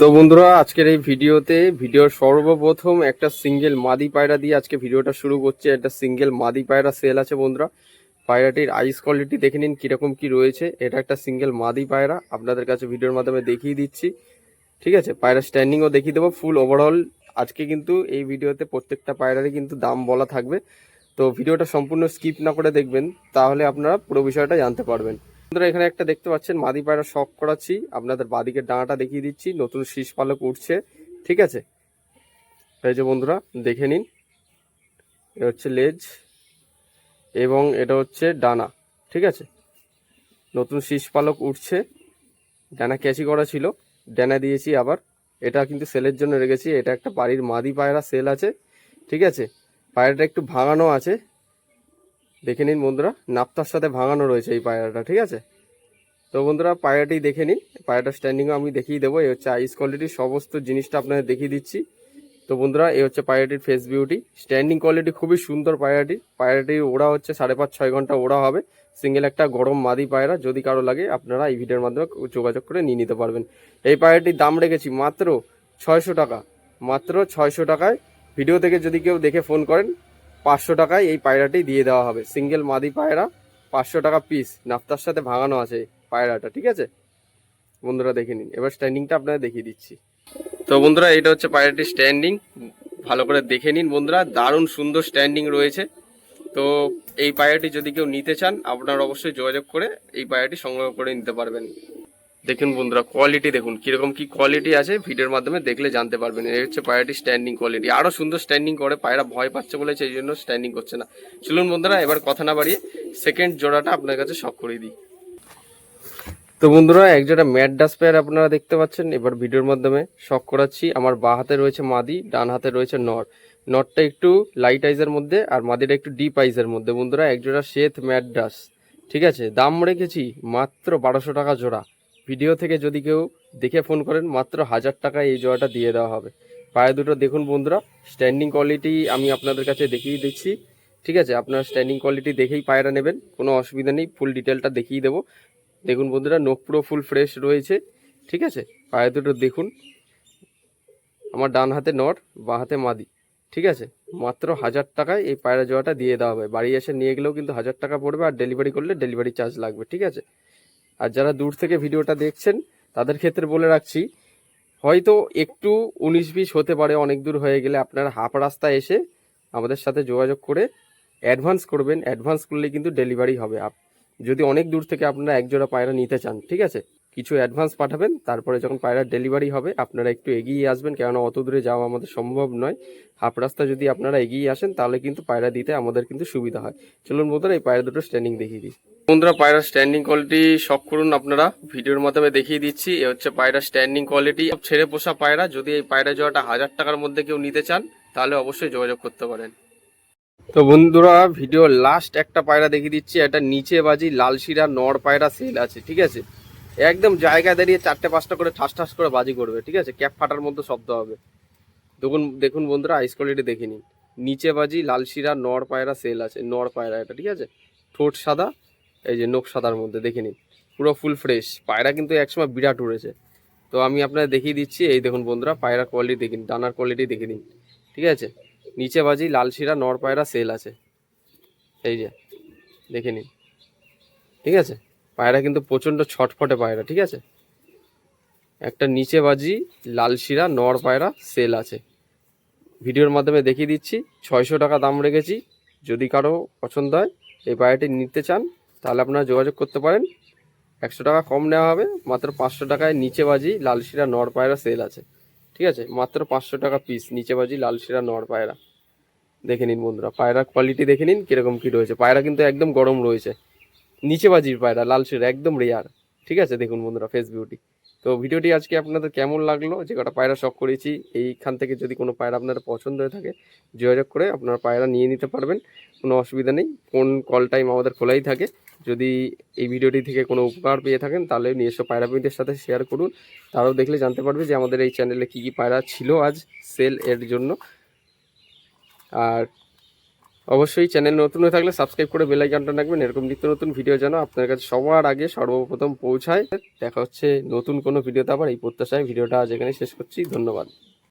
তো বন্ধুরা, আজকের এই ভিডিওতে ভিডিওর সর্বপ্রথম একটা সিঙ্গেল মাদি পায়রা দিয়ে আজকে ভিডিওটা শুরু করছে। একটা সিঙ্গেল মাদি পায়রা সেল আছে বন্ধুরা। পায়রাটির আইস কোয়ালিটি দেখে নিন কীরকম কি রয়েছে। এটা একটা সিঙ্গেল মাদি পায়রা, আপনাদের কাছে ভিডিওর মাধ্যমে দেখিয়ে দিচ্ছি। ঠিক আছে, পায়রা স্ট্যান্ডিংও দেখিয়ে দেবো। ফুল ওভারঅল আজকে কিন্তু এই ভিডিওতে প্রত্যেকটা পায়রারই কিন্তু দাম বলা থাকবে। তো ভিডিওটা সম্পূর্ণ স্কিপ না করে দেখবেন, তাহলে আপনারা পুরো বিষয়টা জানতে পারবেন। বন্ধুরা, এখানে একটা দেখতে পাচ্ছেন, মাদি পায়রা শখ করাচ্ছি। আপনাদের বাদিকের ডানাটা দেখিয়ে দিচ্ছি, নতুন শীষ পালক উঠছে, ঠিক আছে? এই যে বন্ধুরা, দেখে নিন। এটা হচ্ছে লেজ, এবং এটা হচ্ছে ডানা, ঠিক আছে? নতুন শীষ পালক উঠছে, ডানা ক্যাচি করা ছিল, ডানা দিয়েছি আবার। এটা কিন্তু সেলের জন্য রেখেছি, এটা একটা বাড়ির মাদি পায়রা সেল আছে, ঠিক আছে? পায়রাটা একটু ভাঙানো আছে দেখে নিন বন্ধুরা, নাপ্তার সাথে ভাঙানো রয়েছে এই পায়রাটা, ঠিক আছে? তো বন্ধুরা, পায়রাটি দেখে নিন পায়রাটা স্ট্যান্ডিংও আমি দেখিয়ে দেবো, এই হচ্ছে আইস কোয়ালিটির সমস্ত জিনিসটা আপনাদের দেখিয়ে দিচ্ছি। তো বন্ধুরা, এই হচ্ছে পায়রাটির ফেস বিউটি স্ট্যান্ডিং কোয়ালিটি খুবই সুন্দর পায়রাটি, পায়রাটির ওড়া হচ্ছে সাড়ে পাঁচ, ছয় ঘণ্টা ওড়া হবে সিঙ্গেল একটা গরম মাদি পায়রা, যদি কারও লাগে আপনারা এই ভিডিওর মাধ্যমে যোগাযোগ করে নিয়ে নিতে পারবেন। এই পায়রাটির দাম রেখেছি মাত্র ছয়শো টাকা, মাত্র ছয়শো টাকায়। ভিডিও থেকে যদি কেউ দেখে ফোন করেন পাঁচশো টাকায় এই পায়রাটি দিয়ে দেওয়া হবে। সিঙ্গেল মাদি পায়রা, পাঁচশো টাকা পিস নাফতার সাথে ভাঙানো আছে পায়রাটা, ঠিক আছে? বন্ধুরা দেখে নিন। এবার স্ট্যান্ডিংটা আপনাদের দেখিয়ে দিচ্ছি। তো বন্ধুরা, এটা হচ্ছে পায়রাটির স্ট্যান্ডিং ভালো করে দেখে নিন বন্ধুরা, দারুণ সুন্দর স্ট্যান্ডিং রয়েছে। তো এই পায়রাটি যদি কেউ নিতে চান, আপনারা অবশ্যই যোগাযোগ করে এই পায়রাটি সংগ্রহ করে নিতে পারবেন। দেখুন বন্ধুরা কোয়ালিটি দেখুন, কীরকম কি কোয়ালিটি আছে ভিডিওর মাধ্যমে দেখলে জানতে পারবেন। এই হচ্ছে পায়রাটি স্ট্যান্ডিং কোয়ালিটি আরও সুন্দর স্ট্যান্ডিং করে, পায়রা ভয় পাচ্ছে বলে সেই জন্য স্ট্যান্ডিং করছে না। চলুন বন্ধুরা, এবার কথা না বাড়িয়ে সেকেন্ড জোড়াটা আপনার কাছে শখ করে দিই। তো বন্ধুরা, এক জোড়া ম্যাট ডাস পেয়ার আপনারা দেখতে পাচ্ছেন। এবার ভিডিওর মাধ্যমে শখ করাচ্ছি। আমার বা হাতে রয়েছে মাদি, ডান হাতে রয়েছে নর। নটটা একটু লাইট আইজের মধ্যে আর মাদিটা একটু ডিপ আইজের মধ্যে। বন্ধুরা, এক জোড়া শ্বেত ম্যাট ডাস ঠিক আছে? দাম রেখেছি মাত্র বারোশো টাকা জোড়া। ভিডিও থেকে যদি কেউ দেখে ফোন করেন, মাত্র হাজার টাকায় এই জোড়াটা দিয়ে দেওয়া হবে। পায়ে দুটো দেখুন বন্ধুরা স্ট্যান্ডিং কোয়ালিটি আমি আপনাদের কাছে দেখিয়ে দিচ্ছি। ঠিক আছে, আপনারা স্ট্যান্ডিং কোয়ালিটি দেখেই পায়রা নেবেন, কোনো অসুবিধা নেই ফুল ডিটেলটা দেখিয়ে দেবো। দেখুন বন্ধুরা নখ পুরো ফুল ফ্রেশ রয়েছে। ঠিক আছে, পায়ে দুটো দেখুন। আমার ডান হাতে নর বাঁ হাতে মাদি। ঠিক আছে, মাত্র হাজার টাকায় এই পায়রা জোয়াটা দিয়ে দেওয়া হবে। বাড়ি এসে নিয়ে গেলেও কিন্তু হাজার টাকা পড়বে, আর ডেলিভারি করলে ডেলিভারি চার্জ লাগবে। ঠিক আছে আর যারা দূর থেকে ভিডিওটা দেখছেন, তাদের ক্ষেত্রে বলে রাখছি, হয়তো একটু উনিশ বিশ হতে পারে, অনেক দূর হয়ে গেলে আপনারা হাফ রাস্তা এসে আমাদের সাথে যোগাযোগ করে অ্যাডভান্স করবেন। অ্যাডভান্স করলে কিন্তু ডেলিভারি হবে। আপ যদি অনেক দূর থেকে আপনারা একজোড়া পায়রা নিতে চান, ঠিক আছে? কিছু অ্যাডভান্স পাঠাবেন, তারপরে যখন পায়রার ডেলিভারি হবে, আপনারা একটু এগিয়ে আসবেন, কেননা অত দূরে যাওয়া আমাদের সম্ভব নয়। হাফ রাস্তা যদি আপনারা এগিয়ে আসেন, তাহলে কিন্তু পায়রা দিতে আমাদের কিন্তু সুবিধা হয়। চলুন বন্ধুরা, এই পায়রা দুটো স্ট্যান্ডিং দেখিয়ে দিই। বন্ধুরা, পায়রার স্ট্যান্ডিং কোয়ালিটি শখ করুন আপনারা। ভিডিওর মাধ্যমে দেখিয়ে দিচ্ছি, এ হচ্ছে পায়রার স্ট্যান্ডিং কোয়ালিটি ছেড়ে পোষা পায়রা, যদি এই পায়রা জোড়াটা হাজার টাকার মধ্যে কেউ নিতে চান, তাহলে অবশ্যই যোগাযোগ করতে পারেন। তো বন্ধুরা ভিডিও লাস্ট একটা পায়রা দেখিয়ে দিচ্ছি একটা নিচে বাজি লালশিরা নড় পায়রা সেল আছে, ঠিক আছে? একদম জায়গায় দাঁড়িয়ে চারটে পাঁচটা করে ঠাস ঠাস করে বাজি করবে, ঠিক আছে? ক্যাপ ফাটার মধ্যে শব্দ হবে। দেখুন দেখুন বন্ধুরা আইস কোয়ালিটি দেখে নিন। নিচে বাজি লালশিরা নর পায়রা, সেল আছে, নর পায়রা এটা, ঠিক আছে? ঠোঁট সাদা, এই যে নোক সাদার মধ্যে, দেখে নিন। পুরো ফুল ফ্রেশ পায়রা কিন্তু একসময় বিরাট উড়েছে। তো আমি আপনাদের দেখিয়ে দিচ্ছি, এই দেখুন বন্ধুরা, পায়রা কোয়ালিটি দেখে নিন ডানার কোয়ালিটি দেখে নিন, ঠিক আছে? নিচে বাজি লালশিরা নর পায়রা, সেল আছে। এই যে, দেখে নিন, ঠিক আছে? পায়রা কিন্তু প্রচণ্ড ছটফটে পায়রা, ঠিক আছে? একটা নিচে বাজি লালশিরা নর পায়রা, সেল আছে। ভিডিওর মাধ্যমে দেখিয়ে দিচ্ছি, ছয়শো টাকা দাম রেখেছি। যদি কারও পছন্দ হয়, এই পায়রাটি নিতে চান, তাহলে আপনারা যোগাযোগ করতে পারেন। একশো টাকা কম নেওয়া হবে, মাত্র পাঁচশো টাকায় নিচে বাজি লালশিরা নর পায়রা, সেল আছে। ঠিক আছে? মাত্র পাঁচশো টাকা পিস নিচে বাজি লালশিরা নর পায়রা। দেখে নিন বন্ধুরা পায়রা কোয়ালিটি দেখে নিন কীরকম কী রয়েছে। পায়রা কিন্তু একদম গরম রয়েছে। নিচে বাজির পায়রা, লাল লালশিরা একদম রেয়ার ঠিক আছে? দেখুন বন্ধুরা ফেস বিউটি তো ভিডিওটি আজকে আপনাদের কেমন লাগল? যে কটা পায়রা শখ করেছি, এইখান থেকে যদি কোনো পায়রা আপনাদের পছন্দ হয়ে থাকে, যোগাযোগ করে আপনারা পায়রা নিয়ে নিতে পারবেন। কোনো অসুবিধা নেই ফোন কল টাইম আমাদের খোলাই থাকে। যদি এই ভিডিওটি থেকে কোনো উপকার পেয়ে থাকেন, তাহলে নিজস্ব পায়রাপ্রেমীদের সাথে শেয়ার করুন। তারাও দেখলে জানতে পারবে যে আমাদের এই চ্যানেলে কী কী পায়রা ছিল আজ সেল এর জন্য। আর অবশ্যই চ্যানেল নতুন হয়ে থাকলে সাবস্ক্রাইব করে বেল আইকনটা রাখবেন। এরকম নিত্য নতুন ভিডিও যেন আপনার কাছে সবার আগে সর্বপ্রথম পৌঁছায়। দেখা হচ্ছে নতুন কোনো ভিডিওতে আবার। এই প্রত্যাশায় ভিডিওটা আজ এখানে শেষ করছি। ধন্যবাদ।